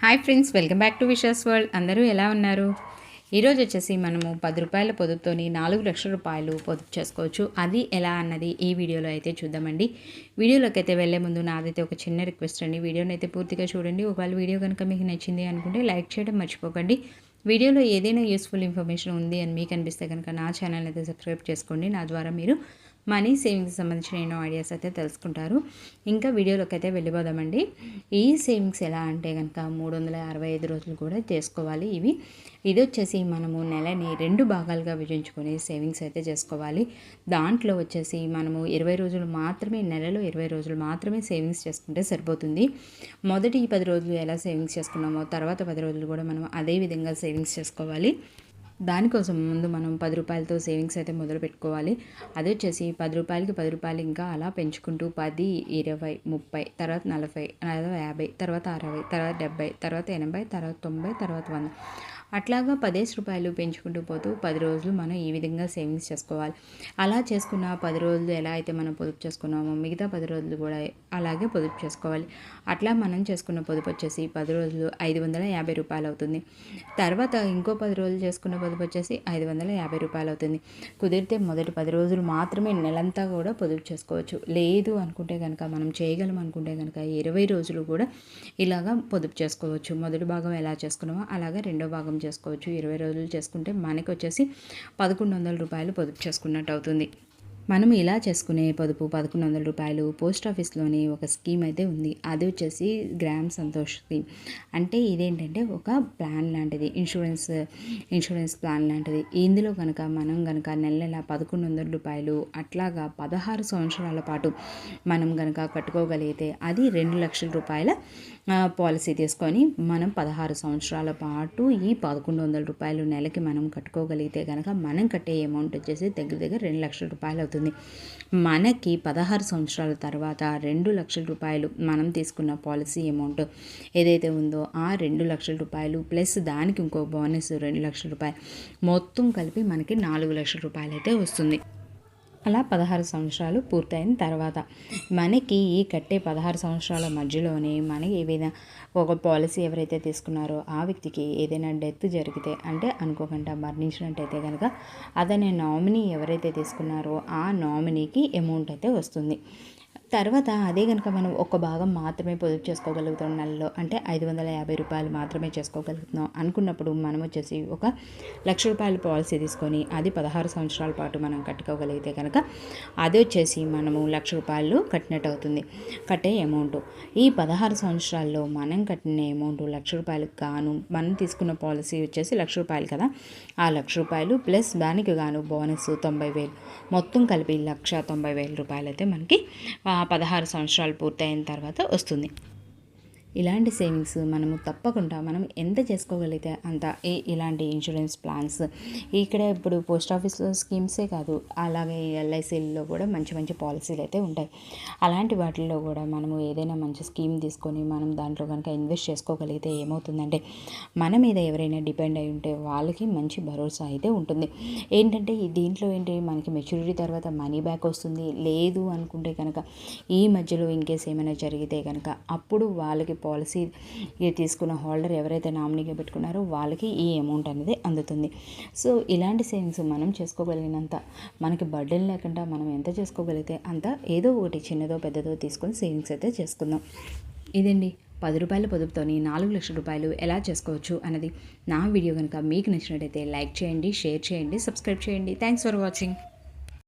Hi friends welcome back to Vishas world. అందరూ ఎలా ఉన్నారు? ఈరోజు వచ్చేసి మనము పది రూపాయల పొదుపుతోని నాలుగు లక్షల రూపాయలు పొదుపు చేసుకోవచ్చు. అది ఎలా అన్నది ఈ వీడియోలో అయితే చూద్దామండి. వీడియోలోకి అయితే వెళ్ళే ముందు నాదైతే ఒక చిన్న రిక్వెస్ట్ అండి. వీడియోని అయితే పూర్తిగా చూడండి. ఒకవేళ వీడియో కనుక మీకు నచ్చింది అనుకుంటే లైక్ చేయడం మర్చిపోకండి. వీడియోలో ఏదైనా యూస్ఫుల్ ఇన్ఫర్మేషన్ ఉంది అని మీకు అనిపిస్తే కనుక నా ఛానల్ అయితే సబ్స్క్రైబ్ చేసుకోండి. నా ద్వారా మీరు మనీ సేవింగ్స్ సంబంధించిన ఎన్నో ఐడియాస్ అయితే తెలుసుకుంటారు. ఇంకా వీడియోలోకి అయితే వెళ్ళిపోదామండి. ఈ సేవింగ్స్ ఎలా అంటే కనుక మూడు వందల అరవై ఐదు రోజులు కూడా చేసుకోవాలి ఇవి. ఇది వచ్చేసి మనము నెలని రెండు భాగాలుగా విభజించుకొని సేవింగ్స్ అయితే చేసుకోవాలి. దాంట్లో వచ్చేసి మనము ఇరవై రోజులు మాత్రమే నెలలో ఇరవై రోజులు మాత్రమే సేవింగ్స్ చేసుకుంటే సరిపోతుంది. మొదటి ఈ పది రోజులు ఎలా సేవింగ్స్ చేసుకున్నామో తర్వాత పది రోజులు కూడా మనం అదే విధంగా సేవింగ్స్ చేసుకోవాలి. దానికోసం ముందు మనం పది రూపాయలతో సేవింగ్స్ అయితే మొదలు పెట్టుకోవాలి. అది వచ్చేసి పది రూపాయలకి పది రూపాయలు ఇంకా అలా పెంచుకుంటూ పది ఇరవై ముప్పై తర్వాత నలభై తర్వాత యాభై తర్వాత అరవై తర్వాత డెబ్బై తర్వాత ఎనభై తర్వాత తొంభై తర్వాత వంద. అట్లాగా పదేసి రూపాయలు పెంచుకుంటూ పోతూ పది రోజులు మనం ఈ విధంగా సేవింగ్స్ చేసుకోవాలి. అలా చేసుకున్న పది రోజులు ఎలా అయితే మనం పొదుపు చేసుకున్నామో మిగతా పది రోజులు కూడా అలాగే పొదుపు చేసుకోవాలి. అట్లా మనం చేసుకున్న పొదుపు వచ్చేసి పది రోజులు ఐదు వందల యాభై రూపాయలు అవుతుంది. తర్వాత ఇంకో పది రోజులు చేసుకున్న పొదుపు వచ్చేసి ఐదు వందల యాభై రూపాయలు అవుతుంది. కుదిరితే మొదటి పది రోజులు మాత్రమే నెలంతా కూడా పొదుపు చేసుకోవచ్చు. లేదు అనుకుంటే కనుక మనం చేయగలం అనుకుంటే కనుక ఇరవై రోజులు కూడా ఇలాగా పొదుపు చేసుకోవచ్చు. మొదటి భాగం ఎలా చేసుకున్నామో అలాగే రెండో భాగం చేసుకోవచ్చు. ఇరవై రోజులు చేసుకుంటే మనకి వచ్చేసి పదకొండు వందల రూపాయలు పొదుపు చేసుకున్నట్టు అవుతుంది మనం ఇలా చేసుకునే పొదుపు పదకొండు వందల రూపాయలు పోస్ట్ ఆఫీస్లోని ఒక స్కీమ్ అయితే ఉంది. అది వచ్చేసి గ్రామ్ సంతోష్ స్కీమ్. అంటే ఇదేంటంటే ఒక ప్లాన్ లాంటిది ఇన్సూరెన్స్ ఇన్సూరెన్స్ ప్లాన్ లాంటిది. ఇందులో కనుక మనం కనుక నెల నెల పదకొండు వందల రూపాయలు అట్లాగా పదహారు సంవత్సరాల పాటు మనం కనుక కట్టుకోగలిగితే అది రెండు లక్షల రూపాయల పాలసీ తీసుకొని మనం పదహారు సంవత్సరాల పాటు ఈ పదకొండు వందల రూపాయలు నెలకి మనం కట్టుకోగలిగితే కనుక మనం కట్టే అమౌంట్ వచ్చేసి దగ్గర దగ్గర రెండు లక్షల రూపాయలు అవుతుంది. అవుతుంది మనకి పదహారు సంవత్సరాల తర్వాత రెండు లక్షల రూపాయలు మనం తీసుకున్న పాలసీ అమౌంట్ ఏదైతే ఉందో ఆ రెండు లక్షల రూపాయలు ప్లస్ దానికి ఇంకో బోనస్ రెండు లక్షల రూపాయలు. మొత్తం కలిపి మనకి నాలుగు లక్షల రూపాయలు అయితే వస్తుంది. అలా పదహారు సంవత్సరాలు పూర్తయిన తర్వాత మనకి ఈ కట్టే పదహారు సంవత్సరాల మధ్యలోనే మనకి ఏదైనా ఒక పాలసీ ఎవరైతే తీసుకున్నారో ఆ వ్యక్తికి ఏదైనా డెత్ జరిగితే అంటే అనుకోకుండా మరణించినట్టయితే కనుక అతని నామినీ ఎవరైతే తీసుకున్నారో ఆ నామినీకి అమౌంట్ అయితే వస్తుంది. తర్వాత అదే కనుక మనం ఒక భాగం మాత్రమే పొదుపు చేసుకోగలుగుతాం నెలలో అంటే ఐదు వందల యాభై రూపాయలు మాత్రమే చేసుకోగలుగుతున్నాం అనుకున్నప్పుడు మనం వచ్చేసి ఒక లక్ష రూపాయల పాలసీ తీసుకొని అది పదహారు సంవత్సరాల పాటు మనం కట్టుకోగలిగితే కనుక అది వచ్చేసి మనము లక్ష రూపాయలు కట్టినట్టు అవుతుంది కట్టే అమౌంట్ ఈ పదహారు సంవత్సరాల్లో మనం కట్టిన అమౌంట్ లక్ష రూపాయలకు గాను మనం తీసుకున్న పాలసీ వచ్చేసి లక్ష రూపాయలు కదా. ఆ లక్ష రూపాయలు ప్లస్ దానికి గాను బోనస్ తొంభై వేలు. మొత్తం కలిపి లక్ష తొంభై వేల రూపాయలు అయితే మనకి పదహారు సంవత్సరాలు పూర్తయిన తర్వాత వస్తుంది. ఇలాంటి సేవింగ్స్ మనము తప్పకుండా మనం ఎంత చేసుకోగలిగితే అంత ఏ ఇలాంటి ఇన్సూరెన్స్ ప్లాన్స్. ఇక్కడ ఇప్పుడు పోస్ట్ ఆఫీస్లో స్కీమ్సే కాదు అలాగే ఎల్ఐసీల్లో కూడా మంచి మంచి పాలసీలు అయితే ఉంటాయి. అలాంటి వాటిల్లో కూడా మనము ఏదైనా మంచి స్కీమ్ తీసుకొని మనం దాంట్లో కనుక ఇన్వెస్ట్ చేసుకోగలిగితే ఏమవుతుందంటే మన మీద ఎవరైనా డిపెండ్ అయి ఉంటే వాళ్ళకి మంచి భరోసా అయితే ఉంటుంది. ఏంటంటే దీంట్లో ఏంటి మనకి మెచ్యూరిటీ తర్వాత మనీ బ్యాక్ వస్తుంది. లేదు అనుకుంటే కనుక ఈ మధ్యలో ఇన్కేస్ ఏమైనా జరిగితే కనుక అప్పుడు వాళ్ళకి పాలసీ తీసుకున్న హోల్డర్ ఎవరైతే నామినీగా పెట్టుకున్నారో వాళ్ళకి ఈ అమౌంట్ అనేది అందుతుంది. సో ఇలాంటి సేవింగ్స్ మనం చేసుకోగలిగినంత మనకి బర్డెన్ లేకుండా మనం ఎంత చేసుకోగలిగితే అంత ఏదో ఒకటి చిన్నదో పెద్దదో తీసుకొని సేవింగ్స్ అయితే చేసుకుందాం. ఇదండి. పది రూపాయల పొదుపుతోని నాలుగు లక్షల రూపాయలు ఎలా చేసుకోవచ్చు అన్నది నా వీడియో కనుక మీకు నచ్చినట్టయితే లైక్ చేయండి షేర్ చేయండి సబ్స్క్రైబ్ చేయండి. Thanks for watching.